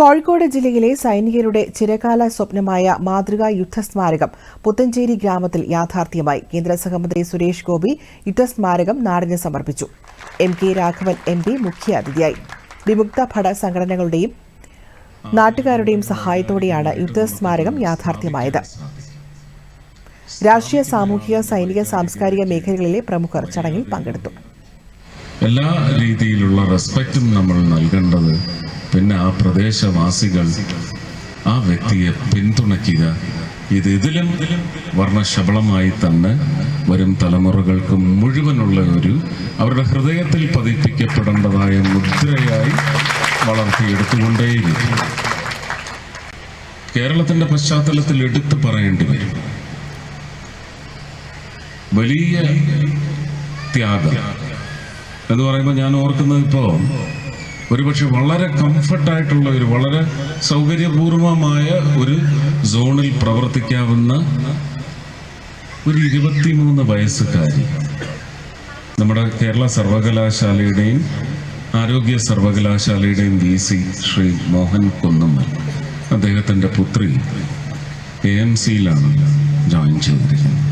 കോഴിക്കോട് ജില്ലയിലെ സൈനികരുടെ ചിരകാല സ്വപ്നമായ മാതൃകാ യുദ്ധസ്മാരകം പുത്തഞ്ചേരി ഗ്രാമത്തിൽ യാഥാർത്ഥ്യമായി. കേന്ദ്ര സഹമന്ത്രി സുരേഷ് ഗോപി യുദ്ധസ്മാരകം നാടിന് സമർപ്പിച്ചു. M K Raghavan M P മുഖ്യാതിഥിയായി വിമുക്ത ഭട സംഘടനകളുടെയും നാട്ടുകാരുടെയും സഹായത്തോടെയാണ് യുദ്ധസ്മാരകം യാഥാർത്ഥ്യമായത്. രാഷ്ട്രീയ സാമൂഹിക സൈനിക സാംസ്കാരിക മേഖലകളിലെ പ്രമുഖർ ചടങ്ങിൽ പങ്കെടുത്തു. എല്ലാ രീതിയിലുള്ള റെസ്പെക്റ്റും നമ്മൾ നൽകേണ്ടത് പിന്നെ ആ പ്രദേശവാസികൾ ആ വ്യക്തിയെ പിന്തുണയ്ക്കുക. ഇത് ഇതിലും വർണശബളമായി തന്നെ വരും തലമുറകൾക്ക് മുഴുവനുള്ള ഒരു അവരുടെ ഹൃദയത്തിൽ പതിപ്പിക്കപ്പെടേണ്ടതായ മുദ്രയായി വളർത്തിയെടുത്തുകൊണ്ടേയിരിക്കും. കേരളത്തിന്റെ പശ്ചാത്തലത്തിൽ എടുത്തു പറയേണ്ടി വരും. വലിയ ത്യാഗം. എന്ന് പറയുമ്പോൾ ഞാൻ ഓർക്കുന്നത് ഇപ്പോൾ ഒരുപക്ഷെ വളരെ കംഫർട്ടായിട്ടുള്ള ഒരു വളരെ സൗകര്യപൂർവമായ ഒരു സോണിൽ പ്രവർത്തിക്കാവുന്ന ഒരു ഇരുപത്തിമൂന്ന് വയസ്സുകാരി. നമ്മുടെ കേരള സർവകലാശാലയുടെയും ആരോഗ്യ സർവകലാശാലയുടെയും വി സി ശ്രീ മോഹൻ കുന്നമ്മൽ അദ്ദേഹത്തിന്റെ പുത്രി എ എം സിയിലാണ് ജോയിൻ ചെയ്തിരിക്കുന്നത്.